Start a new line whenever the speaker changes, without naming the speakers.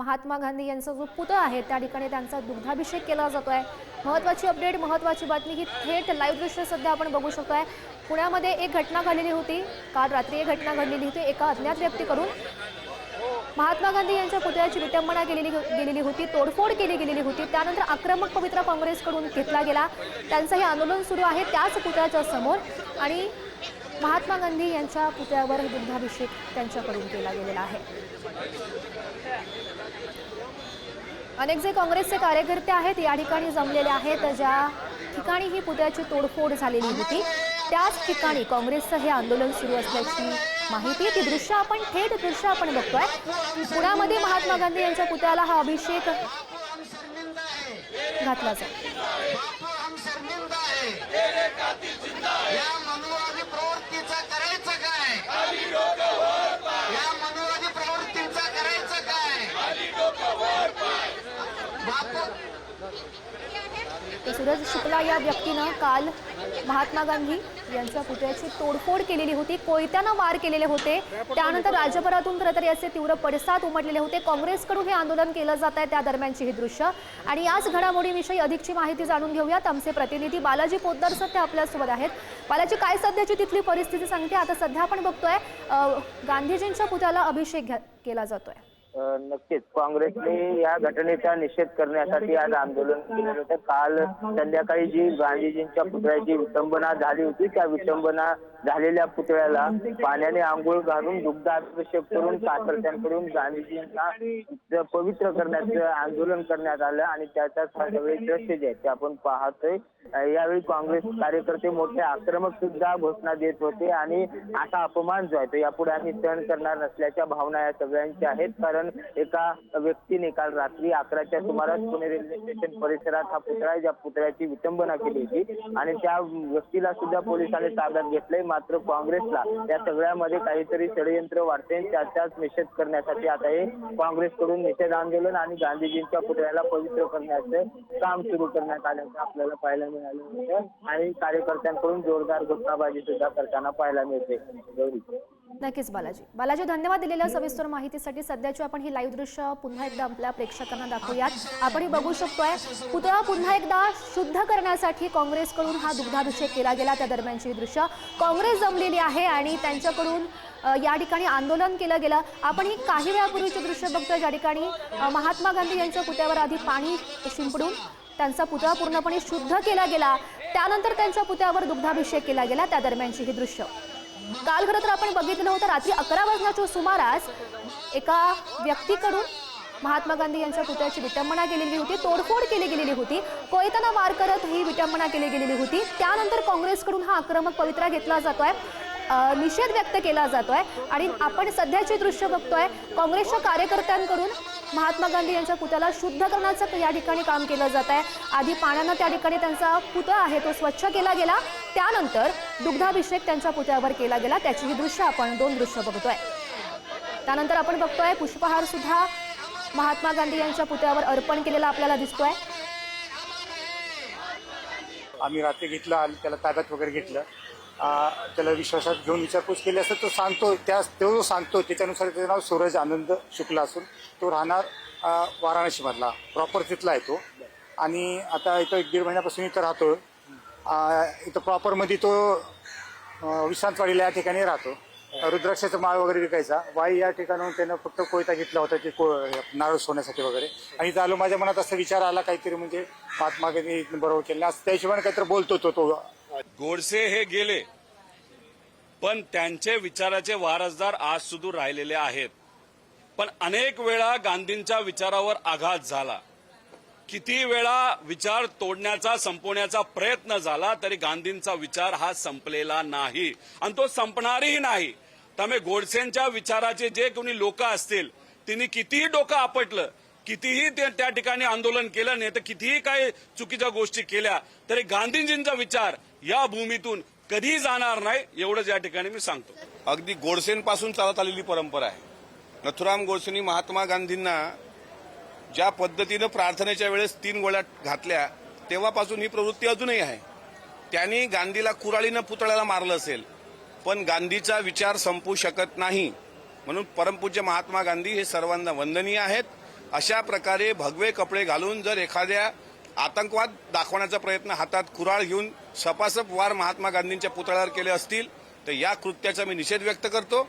महात्मा गांधी यांचा जो पुतळा आहे त्या ठिकाणी त्यांचा दुग्धाभिषेक केला जातो आहे महत्त्वाची अपडेट महत्त्वाची बातमी ही थेट लाईव्ह दृश्य सध्या आपण बघू शकतो आहे पुण्यामध्ये एक घटना घडलेली होती. काल रात्री एक घटना घडलेली होती एका अज्ञात व्यक्तीकडून महात्मा गांधी यांच्या पुतळ्याची विटंबना केलेली गेलेली होती तोडफोड केली गेलेली होती. त्यानंतर आक्रमक पवित्रा काँग्रेसकडून घेतला गेला. त्यांचं हे आंदोलन सुरू आहे त्याच पुतळ्याच्या समोर. आणि महात्मा गांधी यांच्या पुतळ्यावर दुग्धाभिषेक त्यांच्याकडून केला गेलेला आहे. अनेक जे काँग्रेसचे कार्यकर्ते आहेत या ठिकाणी जमलेले आहेत ज्या ठिकाणी ही पुतळ्याची तोडफोड झालेली होती त्याच ठिकाणी काँग्रेसचं हे आंदोलन सुरू असल्याची माहिती ती दृश्य आपण थेट दृश्य आपण बघतोय. पुण्यामध्ये महात्मा गांधी यांच्या पुतळ्याला हा अभिषेक घातला जातो. सूरज शुक्ला या व्यक्तीनं काल महात्मा गांधी यांच्या पुतळ्याची तोडफोड केलेली होती कोयत्यानं वार केलेले होते. त्यानंतर राज्यभरातून खरं तर याचे तीव्र पडसाद उमटलेले होते. काँग्रेसकडून हे आंदोलन केलं जात आहे त्या दरम्यानची ही दृश्य. आणि याच घडामोडीविषयी अधिकची माहिती जाणून घेऊयात. आमचे प्रतिनिधी बालाजी पोद्दार सध्या आपल्यासोबत आहेत. बालाजी काय सध्याची तिथली परिस्थिती सांगते? आता सध्या आपण बघतोय गांधीजींच्या पुतळ्याला अभिषेक घ्या- केला जातोय.
नक्कीच. काँग्रेसने या घटनेचा निषेध करण्यासाठी आज आंदोलन केलं होतं. काल संध्याकाळी जी गांधीजींच्या पुतळ्याची विटंबना झाली होती त्या विटंबना झालेल्या पुतळ्याला पाण्याने आंघोळ घालून दुग्धाभिषेक करून कार्यकर्त्यांकडून गांधीजींना पवित्र करण्याचं आंदोलन करण्यात आलं आणि त्याच्याच सगळे दृश्य जे आहेत ते आपण पाहतोय. यावेळी काँग्रेस कार्यकर्ते मोठे आक्रमक सुद्धा घोषणा देत होते आणि असा अपमान जो आहे तो यापुढे आम्ही सहन करणार नसल्याच्या भावना या सगळ्यांच्या आहेत. कारण एका व्यक्तीने काल रात्री अकराच्या सुमारास पुणे रेल्वे स्टेशन परिसरात हा पुतळा ज्या पुतळ्याची विटंबना केली होती आणि त्या व्यक्तीला सुद्धा पोलिसांनी ताब्यात घेतलंय. मात्र काँग्रेसला या सगळ्यामध्ये काहीतरी षडयंत्र वाढते त्याचाच निषेध करण्यासाठी आता हे काँग्रेसकडून निषेध आंदोलन आणि गांधीजींच्या पुतळ्याला पवित्र करण्याचं काम सुरू करण्यात आल्याचं आपल्याला पाहायला मिळालं होतं. आणि कार्यकर्त्यांकडून जोरदार घोषणाबाजी सुद्धा करताना पाहायला मिळते. गौरी.
नक्कीच बालाजी. बालाजी धन्यवाद दिलेल्या सविस्तर माहितीसाठी. सध्याची आपण ही लाईव्ह दृश्य पुन्हा एकदा आपल्या प्रेक्षकांना दाखवूयात. आपण ही बघू शकतोय पुतळा पुन्हा एकदा शुद्ध करण्यासाठी काँग्रेसकडून हा दुग्धाभिषेक केला गेला त्या दरम्यानची ही दृश्य. काँग्रेस जमलेली आहे आणि त्यांच्याकडून या ठिकाणी आंदोलन केलं गेलं. आपण ही काही वेळापूर्वीचे दृश्य बघतोय ज्या ठिकाणी महात्मा गांधी यांच्या पुतळ्यावर आधी पाणी शिंपडून त्यांचा पुतळा पूर्णपणे शुद्ध केला गेला. त्यानंतर त्यांच्या पुतळ्यावर दुग्धाभिषेक केला गेला त्या दरम्यानची ही दृश्य. काल खरं तर आपण बघितलं होतं रात्री अकरा वाजण्याच्या सुमारास एका व्यक्तीकडून महात्मा गांधी यांच्या पुतळ्याची विटंबना केलेली होती तोडफोड केली गेलेली होती कोयताना वार करत ही विटंबना केली गेलेली होती. त्यानंतर काँग्रेसकडून हा आक्रमक पवित्रा घेतला जातोय. निषेध व्यक्त केला जातोय. आणि आपण सध्याचे दृश्य बघतोय काँग्रेसच्या कार्यकर्त्यांकडून महात्मा गांधी यांच्या पुतळ्याला शुद्ध करण्याचं या ठिकाणी काम केलं जात आहे आधी पाण्यानं त्या ठिकाणी त्यांचा पुतळा आहे तो स्वच्छ केला गेला. त्यानंतर दुग्धाभिषेक त्यांच्या पुतळ्यावर केला गेला. त्याची ही दृश्य आपण दोन दृश्य बघतोय. त्यानंतर आपण बघतोय पुष्पहार सुद्धा महात्मा गांधी यांच्या पुतळ्यावर अर्पण केलेला आपल्याला दिसतोय.
आम्ही रात्री घेतलं आणि त्याला ताब्यात वगैरे घेतलं. त्याला विश्वासात घेऊन विचारपूस केली असं तो सांगतो त्या तो जो सांगतो त्याच्यानुसार त्याचं नाव सूरज आनंद शुक्ला असून तो राहणार वाराणसीमधला प्रॉपर तिथला आहे तो. आणि आता इथं एक दीड महिन्यापासून इथं राहतो. इथं प्रॉपरमध्ये तो विश्रांतवाडीला या ठिकाणी राहतो. रुद्राक्षाचा माळ वगैरे विकायचा. वाई या ठिकाणाहून त्यानं फक्त कोयता घेतला होता की को नारळ सोन्यासाठी वगैरे. आणि चालू आलो माझ्या मनात असा विचार आला काहीतरी म्हणजे महात्मा गांधी बरोबर केला असं त्या हिशोबाने काहीतरी बोलतो तो तो
गोडसे हे गेले. पण त्यांचे विचाराचे वारसदार आज सुदूर राहिलेले आहेत. पण अनेक वेळा गांधींच्या विचारावर आघात झाला. किती वेळा विचार तोडण्याचा संपवण्याचा प्रयत्न झाला तरी गांधींचा विचार हा संपलेला नाही. आणि तो संपणारही नाही. त्यामुळे गोडसेंच्या विचाराचे जे कोणी लोक असतील तिने कितीही डोकं आपटलं कितीही ते त्या ठिकाणी आंदोलन केलं नाही तर कितीही काही चुकीच्या गोष्टी केल्या तरी गांधीजींचा विचार या भूमीतून कधीही जाणार नाही एवढंच या ठिकाणी मी सांगतो.
अगदी गोडसेंपासून चालत आलेली परंपरा आहे. नथुराम गोडसेंनी महात्मा गांधींना ज्या पद्धतीनं प्रार्थनेच्या वेळेस तीन गोळ्या घातल्या तेव्हापासून ही प्रवृत्ती अजूनही आहे. त्यांनी गांधीला कुराळीनं पुतळ्याला मारलं असेल पण गांधीचा विचार संपू शकत नाही. म्हणून परमपूज्य महात्मा गांधी हे सर्वांना वंदनीय आहेत. अशा प्रकारे भगवे कपडे घालून जर एखाद्या आतंकवाद दाखवण्याचा प्रयत्न हातात कुराळ घेऊन सपासप वार महात्मा गांधींच्या पुतळ्यावर केले असतील तर या कृत्याचा मी निषेध व्यक्त करतो.